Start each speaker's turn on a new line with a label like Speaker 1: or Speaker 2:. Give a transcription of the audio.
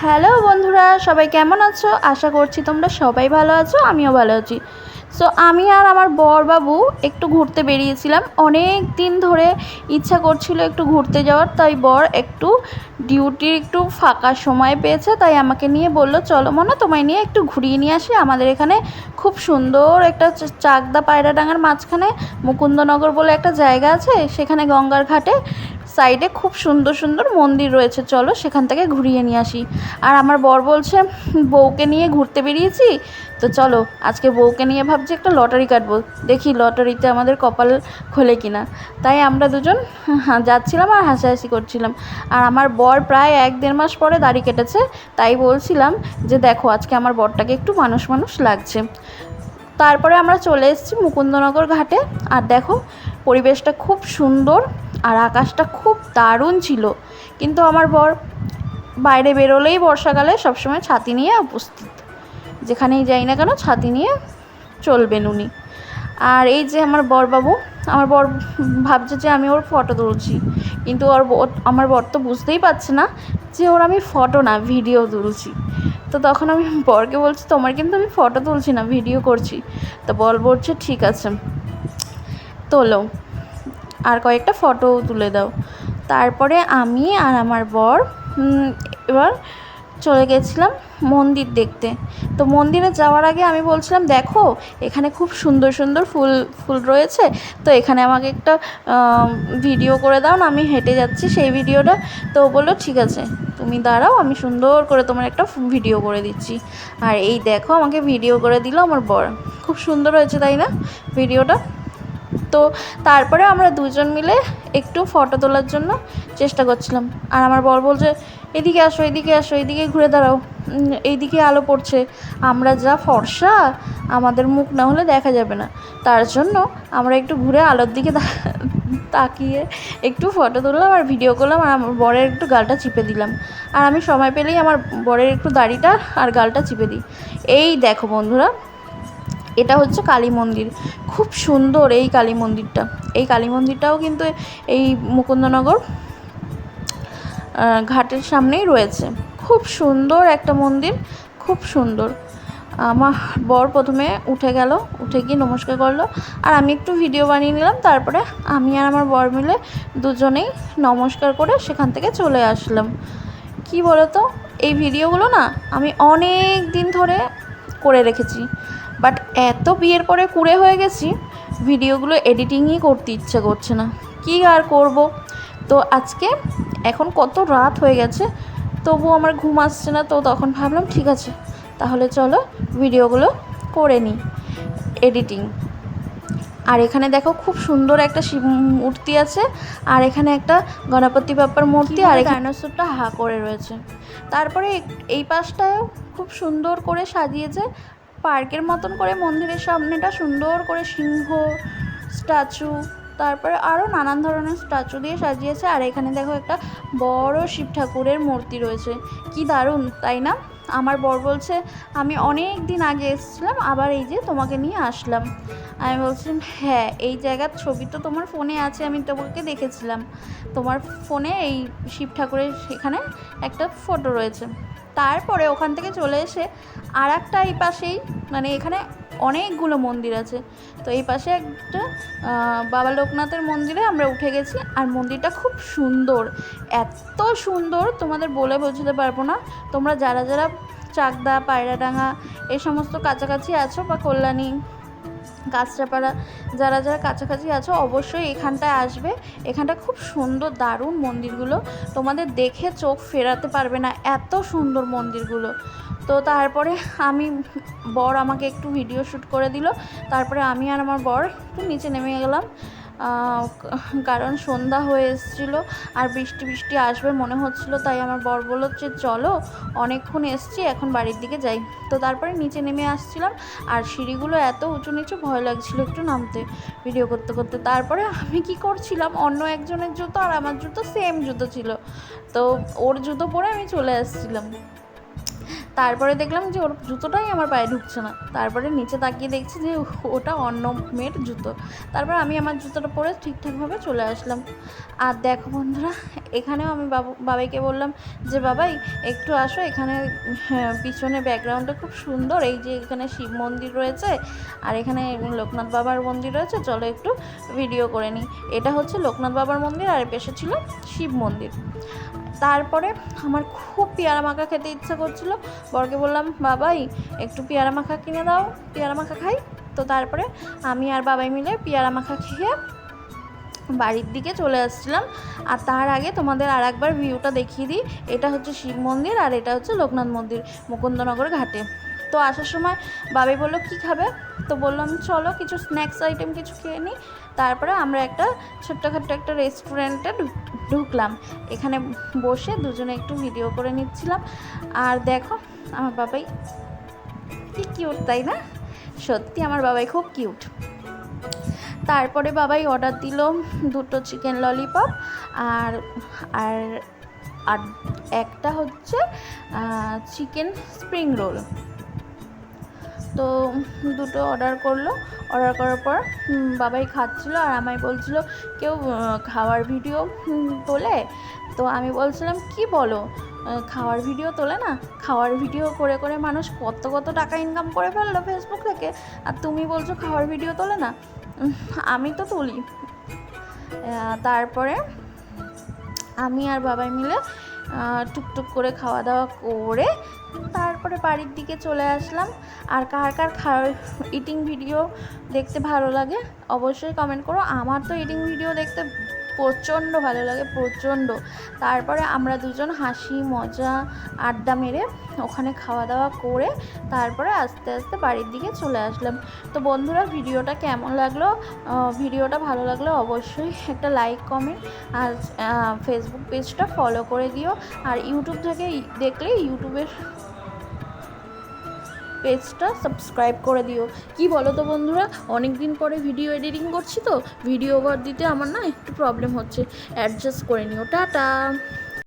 Speaker 1: Hello বন্ধুরা সবাই কেমন আছো? আশা করছি তোমরা সবাই ভালো আছো আমিও ভালো আছি। সো আমি আর আমার বরবাবু একটু ঘুরতে বেরিয়েছিলাম। অনেক দিন ধরে ইচ্ছা করছিল একটু ঘুরতে যাওয়ার, তাই বর একটু ডিউটির একটু ফাঁকা সময় পেয়েছে, তাই আমাকে নিয়ে বলল, চলো মনে, তোমায় নিয়ে একটু ঘুরিয়ে নিয়ে আসি। আমাদের এখানে খুব সুন্দর একটা চাকদা পায়রাডাঙ্গার মাঝখানে মুকুন্দনগর বলে একটা জায়গা আছে, সেখানে গঙ্গার ঘাটে সাইডে খুব সুন্দর সুন্দর মন্দির রয়েছে। চলো সেখান থেকে ঘুরিয়ে নিয়ে আসি। আর আমার বর বলছে, বউকে নিয়ে ঘুরতে বেরিয়েছি তো চলো, আজকে বউকে নিয়ে ভাবছি একটা লটারি কাটবো। দেখি লটারিতে আমাদের কপাল খোলে কিনা। তাই আমরা দুজন যাচ্ছিলাম আর হাসাহাসি করছিলাম। আর আমার বর প্রায় এক দেড় মাস পরে দাড়ি কেটেছে, তাই বলছিলাম যে দেখো, আজকে আমার বরটাকে একটু মানুষ মানুষ লাগছে। তারপরে আমরা চলে এসেছি মুকুন্দনগর ঘাটে। আর দেখো, পরিবেশটা খুব সুন্দর আর আকাশটা খুব দারুণ ছিল। কিন্তু আমার বর বাইরে বেরোলেই বর্ষাকালে সবসময় ছাতি নিয়ে উপস্থিত। যেখানেই যাই না কেন ছাতি নিয়ে চলবেন উনি। আর এই যে আমার বরবাবু, আমার বর ভাবছে যে আমি ওর ফটো তুলছি। কিন্তু ওর আমার বর তো বুঝতেই পারছে না যে ওর আমি ফটো না ভিডিও তুলছি। তো তখন আমি বরকে বলছি, তোমার কিন্তু আমি ফটো তুলছি না ভিডিও করছি। তো বল বলছে, ঠিক আছে, তোলো। আর কয়েকটা ফটো তুলে দাও। তারপরে আমি আর আমার বর এবার চলে গেছিলাম মন্দির দেখতে। তো মন্দিরে যাওয়ার আগে আমি বলছিলাম, দেখো, এখানে খুব সুন্দর সুন্দর ফুল ফুল রয়েছে। তো এখানে আমাকে একটা ভিডিও করে দাও না, আমি হেঁটে যাচ্ছি সেই ভিডিওটা। তো বলল, ঠিক আছে, তুমি দাঁড়াও, আমি সুন্দর করে তোমার একটা ভিডিও করে দিচ্ছি। আর এই দেখো, আমাকে ভিডিও করে দিল আমার বর। খুব সুন্দর হয়েছে, তাই না, ভিডিওটা? তো তারপরে আমরা দুজন মিলে একটু ফটো তোলার জন্য চেষ্টা করছিলাম। আর আমার বর বলছে এদিকে আসো এদিকে আসো, এদিকে ঘুরে দাঁড়াও। এইদিকে আলো পড়ছে। আমরা যা ফর্সা, আমাদের মুখ না হলে দেখা যাবে না। তার জন্য আমরা একটু ঘুরে আলোর দিকে তাকিয়ে একটু ফটো তুললাম আর ভিডিও করলাম আর আমার বরের একটু গালটা চিপে দিলাম। আর আমি সময় পেলেই আমার বরের একটু দাড়িটা আর গালটা চিপে দিই। এই দেখো বন্ধুরা, এটা হচ্ছে কালী মন্দির। খুব সুন্দর এই কালী মন্দিরটা। এই কালী মন্দিরটাও কিন্তু এই মুকুন্দনগর ঘাটের সামনেই রয়েছে। খুব সুন্দর একটা মন্দির, খুব সুন্দর। আমার বর প্রথমে উঠে গেল, উঠে গিয়ে নমস্কার করল, আর আমি একটু ভিডিও বানিয়ে নিলাম, তারপরে আমি আর আমার বর মিলে দুজনেই নমস্কার করে সেখান থেকে চলে আসলাম। কি বলতো, এই ভিডিওগুলো না আমি অনেক দিন ধরে করে রেখেছি বাট এত বিয়ের পরে কুড়ে হয়ে গেছি ভিডিওগুলো এডিটিংই করতে ইচ্ছে করছে না। কী আর করব? তো আজকে এখন কত রাত হয়ে গেছে তবু আমার ঘুম আসছে না তো তখন ভাবলাম ঠিক আছে তাহলে চলো ভিডিওগুলো করে নিই এডিটিং আর এখানে দেখো খুব সুন্দর একটা শিব মূর্তি আছে আর এখানে একটা গণপতি বাপ্পার মূর্তি আর ডাইনোসরটা হা করে রয়েছে। তারপরে এই পাশটাও খুব সুন্দর করে সাজিয়েছে পার্কের মতন করে মন্দিরের সামনেটা সুন্দর করে সিংহ স্ট্যাচু তারপরে আরও নানান ধরনের স্ট্যাচু দিয়ে সাজিয়েছে। আর এখানে দেখো একটা বড় শিব ঠাকুরের মূর্তি রয়েছে। কি দারুণ, তাই না? আমার বর বলছে, আমি অনেক দিন আগে এসেছিলাম, আবার এই যে তোমাকে নিয়ে আসলাম। আমি বলছিলাম হ্যাঁ এই জায়গার ছবি তো তোমার ফোনে আছে, আমি তোমাকে দেখেছিলাম। তোমার ফোনে এই শিব ঠাকুরের সেখানে একটা ফটো রয়েছে। তারপরে ওখান থেকে চলে এসে আর একটা এই পাশেই মানে এখানে অনেকগুলো মন্দির আছে। তো এই পাশে একটা বাবা লোকনাথের মন্দিরে আমরা উঠে গেছি। আর মন্দিরটা খুব সুন্দর। এত সুন্দর, তোমাদের বলে বোঝাতে পারব না। তোমরা যারা যারা চাকদা, পায়রাডাঙ্গা এই সমস্ত কাছাকাছি আছো বা কল্যাণী কাঁচরাপাড়া যারা যারা কাছাকাছি আছো, অবশ্যই এখানটায় আসবে। এখানটা খুব সুন্দর, দারুণ মন্দিরগুলো। তোমাদের দেখে চোখ ফেরাতে পারবে না এত সুন্দর মন্দিরগুলো। তো তারপরে আমি, বর আমাকে একটু ভিডিও শ্যুট করে দিল। তারপরে আমি আর আমার বর একটু নিচে নেমে গেলাম। কারণ সন্ধ্যা হয়ে এসেছিল আর বৃষ্টি বৃষ্টি আসবে মনে হচ্ছিল, তাই আমার বর বলল যে চলো, অনেকক্ষণ এসছি, এখন বাড়ির দিকে যাই। তো তারপরে নিচে নেমে আসছিলাম আর সিঁড়িগুলো এত উঁচু নিচু, ভয় লাগছিল একটু নামতে ভিডিও করতে করতে। তারপরে আমি কি করছিলাম, অন্য একজনের জুতো আর আমার জুতো সেম জুতো ছিল। তো ওর জুতো পরে আমি চলে আসছিলাম। তারপরে দেখলাম যে ওর জুতোটাই আমার পায়ে ঢুকছে না। তারপরে নিচে তাকিয়ে দেখছি যে ওটা অন্য মেয়ের জুতো। তারপর আমি আমার জুতোটা পরে ঠিকঠাকভাবে চলে আসলাম। আর দেখো বন্ধুরা এখানেও আমি বাবু বাবাইকে বললাম যে বাবাই একটু আসো এখানে হ্যাঁ, পিছনে ব্যাকগ্রাউন্ডটা খুব সুন্দর এই যে এখানে শিব মন্দির রয়েছে আর এখানে লোকনাথ বাবার মন্দির রয়েছে চলো একটু ভিডিও করে নিই। এটা হচ্ছে লোকনাথ বাবার মন্দির আর পাশে ছিল শিব মন্দির। তারপরে আমার খুব পেয়ারা মাখা খেতে ইচ্ছা করছিল। বরকে বললাম বাবাই একটু পেয়ারা মাখা কিনে দাও পেয়ারা মাখা খাই। তো তারপরে আমি আর বাবাই মিলে পেয়ারা মাখা খেয়ে বাড়ির দিকে চলে আসছিলাম। আর তার আগে তোমাদের আর একবার ভিউটা দেখিয়ে দিই। এটা হচ্ছে শিব মন্দির আর এটা হচ্ছে লোকনাথ মন্দির, মুকুন্দনগর ঘাটে। তো আসার সময় বাবাই বলল, কী খাবে? তো বললাম, চলো কিছু স্ন্যাক্স আইটেম কিছু খেয়ে নিই তারপরে আমরা একটা ছোট্টখাট্ট একটা রেস্টুরেন্টে ঢুক- ঢুকলাম। এখানে বসে দুজনে একটু ভিডিও করে নিচ্ছিলাম। আর দেখো, আমার বাবাই কি কিউট তাই না? সত্যি আমার বাবাই খুব কিউট তারপরে বাবাই অর্ডার দিল দুটো চিকেন ললিপপ আর আর আর একটা হচ্ছে চিকেন স্প্রিং রোল তো দুটো অর্ডার করল। অর্ডার করার পর বাবাই খাচ্ছিলো আর আমায় বলছিল, কেউ খাওয়ার ভিডিও তোলে? তো আমি বলছিলাম, কি বলো? খাওয়ার ভিডিও তোলে না? খাওয়ার ভিডিও করে করে মানুষ কত কত টাকা ইনকাম করে ফেলল ফেসবুক থেকে? আর তুমি বলছো খাওয়ার ভিডিও তোলে না? আমি তো তুলি। তারপরে আমি আর বাবাই মিলে টুকটুক করে খাওয়া দাওয়া করে তারপরে বাড়ির দিকে চলে আসলাম। আর কার কার ইটিং ভিডিও দেখতে ভালো লাগে অবশ্যই কমেন্ট করো। আমার তো ইটিং ভিডিও দেখতে প্রচণ্ড ভালো লাগে, প্রচণ্ড। তারপরে আমরা দুজন হাসি, মজা, আড্ডা মেরে ওখানে খাওয়া দাওয়া করে তারপরে আস্তে আস্তে বাড়ির দিকে চলে আসলাম। তো বন্ধুরা, ভিডিওটা কেমন লাগল? ভিডিওটা ভালো লাগলে অবশ্যই একটা লাইক কমেন্ট আর ফেসবুক পেজটা ফলো করে দিও। আর ইউটিউব থেকে দেখলে ইউটিউবের পেজটা সাবস্ক্রাইব করে দিও। কি বলো তো বন্ধুরা? অনেক দিন পরে ভিডিও এডিটিং করছি তো। ভিডিও ওভার দিতে আমার না একটু প্রবলেম হচ্ছে। অ্যাডজাস্ট করে নিও। টাটা!